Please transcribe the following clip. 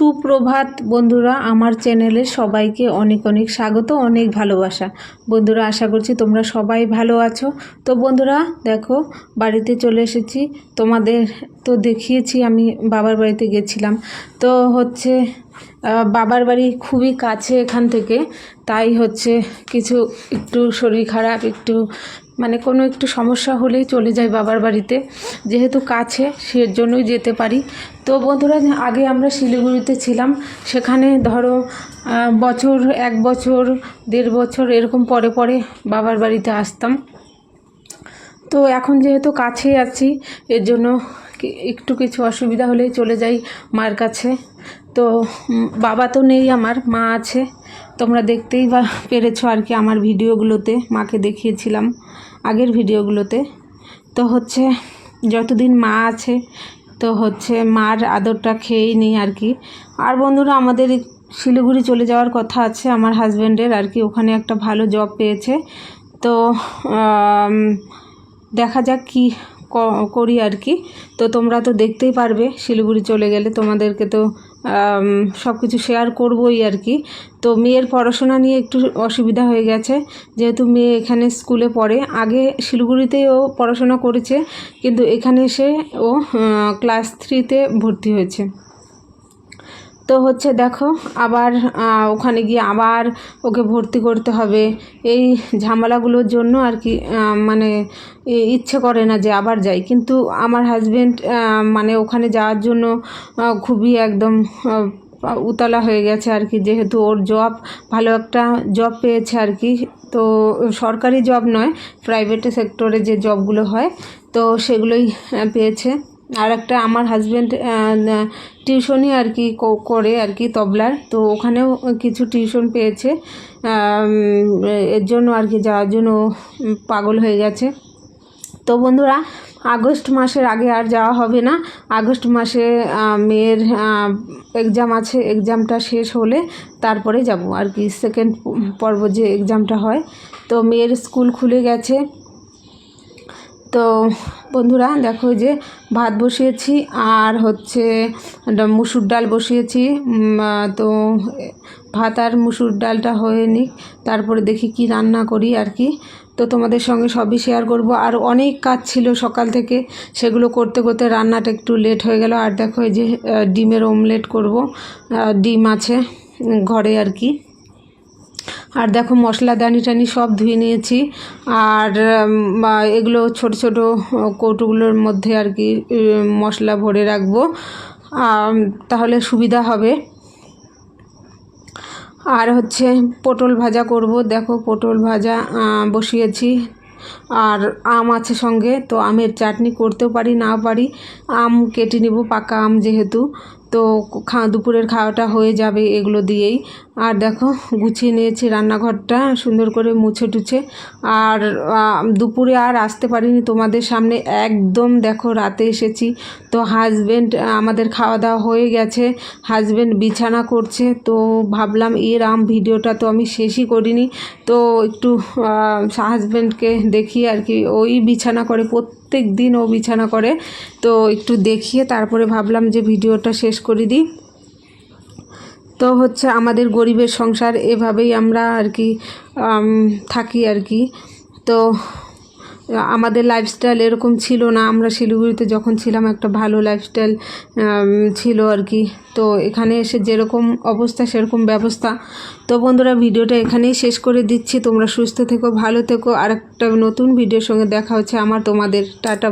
সুপ্রভাত বন্ধুরা, আমার চ্যানেলে সবাইকে অনেক অনেক স্বাগত, অনেক ভালোবাসা। বন্ধুরা, আশা করছি তোমরা সবাই ভালো আছো। তো বন্ধুরা, দেখো, বাড়িতে চলে এসেছি। তোমাদের তো দেখিয়েছি, আমি বাবার বাড়িতে গেছিলাম। তো হচ্ছে বাবার বাড়ি খুবই কাছে এখান থেকে। তাই হচ্ছে, কিছু, একটু শরীর খারাপ, একটু মানে কোনো একটু সমস্যা হলেই চলে যাই বাবার বাড়িতে। যেহেতু কাছে, সেজন্যই যেতে পারি। তো বন্ধুরা, আগে আমরা শিলিগুড়িতে ছিলাম। সেখানে ধরো বছর, এক বছর, দেড় বছর এরকম পরে পরে বাবার বাড়িতে আসতাম। তো এখন যেহেতু কাছেই আছি, এর জন্য একটু কিছু অসুবিধা হলেই চলে যাই মার কাছে। তো বাবা তো নেই আমার, মা আছে। তোমরা দেখতেই বা, পেরেছ আর কি আমার ভিডিওগুলোতে, মাকে দেখিয়েছিলাম। আগের ভিডিওগুলোতে। তো হচ্ছে, যতদিন মা আছে, তো হচ্ছে মার আদরটা খেয়েই নিই আর কি। আর বন্ধুরা, আমাদের শিলিগুড়ি চলে যাওয়ার কথা আছে, আমার হাজব্যান্ডের আর কি, ওখানে একটা ভালো জব পেয়েছে। তো দেখা যাক ক- করি আর কি। তো তোমরা তো দেখতেই পারবে, শিলিগুড়ি চলে গেলে তোমাদেরকে তো সব কিছু শেয়ার করবই আর কি। তো মেয়ের পড়াশোনা নিয়ে একটু অসুবিধা হয়ে গেছে। যেহেতু মেয়ে এখানে স্কুলে পড়ে, আগে শিলিগুড়িতেই ও পড়াশোনা করেছে, কিন্তু এখানে এসে ও ক্লাস থ্রিতে ভর্তি হয়েছে। তো হচ্ছে দেখো, আবার ওখানে গিয়ে আবার ওকে ভর্তি করতে হবে। এই ঝামেলাগুলোর জন্য আর কি মানে ইচ্ছে করে না যে আবার যাই। কিন্তু আমার হাজব্যান্ড মানে ওখানে যাওয়ার জন্য খুবই একদম উতলা হয়ে গেছে আর কি। যেহেতু ওর জব ভালো একটা জব পেয়েছে আর কি। তো সরকারি জব নয় প্রাইভেট সেক্টরে যে জবগুলো হয়, তো সেগুলোই পেয়েছে। আর একটা আমার হাজব্যান্ড টিউশনই আর কি করে আর কি তবলার। তো ওখানেও কিছু টিউশন পেয়েছে। এর জন্য আর কি যাওয়ার জন্য পাগল হয়ে গেছে। তো বন্ধুরা, আগস্ট মাসের আগে আর যাওয়া হবে না। আগস্ট মাসে মেয়ের এক্সাম আছে এক্সামটা শেষ হলে তারপরে যাব। আর কি সেকেন্ড পর্ব যে এক্সামটা হয়। তো মেয়ের স্কুল খুলে গেছে। তো বন্ধুরা, দেখো যে ভাত বসিয়েছি আর হচ্ছে মুসুর ডাল বসিয়েছি। তো ভাত আর মুসুর ডালটা হয়ে নিক, তারপরে দেখি কি রান্না করি আর কি। তো তোমাদের সঙ্গে সবই শেয়ার করব। আর অনেক কাজ ছিল সকাল থেকে, সেগুলো করতে করতে রান্নাটা একটু লেট হয়ে গেল। আর দেখো এই যে ডিমের অমলেট করব। ডিম আছে ঘরে আর কি। আর দেখো মশলা দানি টানি সব ধুয়ে নিয়েছি। আর এগুলো ছোট ছোট কৌটোগুলোর মধ্যে আর কি মশলা ভরে রাখব। তাহলে সুবিধা হবে। আর হচ্ছে পটল ভাজা করব। দেখো পটল ভাজা বসিয়েছি। আর আম আছে সঙ্গে, তো আমের চাটনি করতেও পারি নাও পারি, আম কেটে নেব পাকা আম যেহেতু। তো খা, দুপুরের খাওয়াটা হয়ে যাবে এগুলো দিয়েই। আর দেখো, গুছিয়ে নিয়েছি রান্নাঘরটা সুন্দর করে মুছে টুছে আর দুপুরে আর আসতে পারিনি তোমাদের সামনে। একদম দেখো রাতে এসেছি। তো হাজব্যান্ড আমাদের খাওয়া দাওয়া হয়ে গেছে। হাজব্যান্ড বিছানা করছে। তো ভাবলাম এর আম ভিডিওটা তো আমি শেষই করিনি। তো একটু হাজব্যান্ডকে দেখি আর কি। ওই বিছানা করে, প্রত্যেক দিন ও বিছানা করে। তো একটু দেখিয়ে তারপরে ভাবলাম যে ভিডিওটা শেষ করে দিই। তো হচ্ছে আমাদের গরিবের সংসার, এভাবেই আমরা আর কি থাকি আর কি। তো, আমাদের লাইফস্টাইল এরকম ছিল না। আমরা শিলিগুড়িতে যখন ছিলাম, একটা ভালো লাইফস্টাইল ছিল আর কি। তো এখানে এসে যেরকম অবস্থা, সেরকম ব্যবস্থা। তো বন্ধুরা, ভিডিওটা এখানেই শেষ করে দিচ্ছি। তোমরা সুস্থ থেকো, ভালো থেকো। আর একটা নতুন ভিডিওর সঙ্গে দেখা হচ্ছে আমার, তোমাদের। টাটা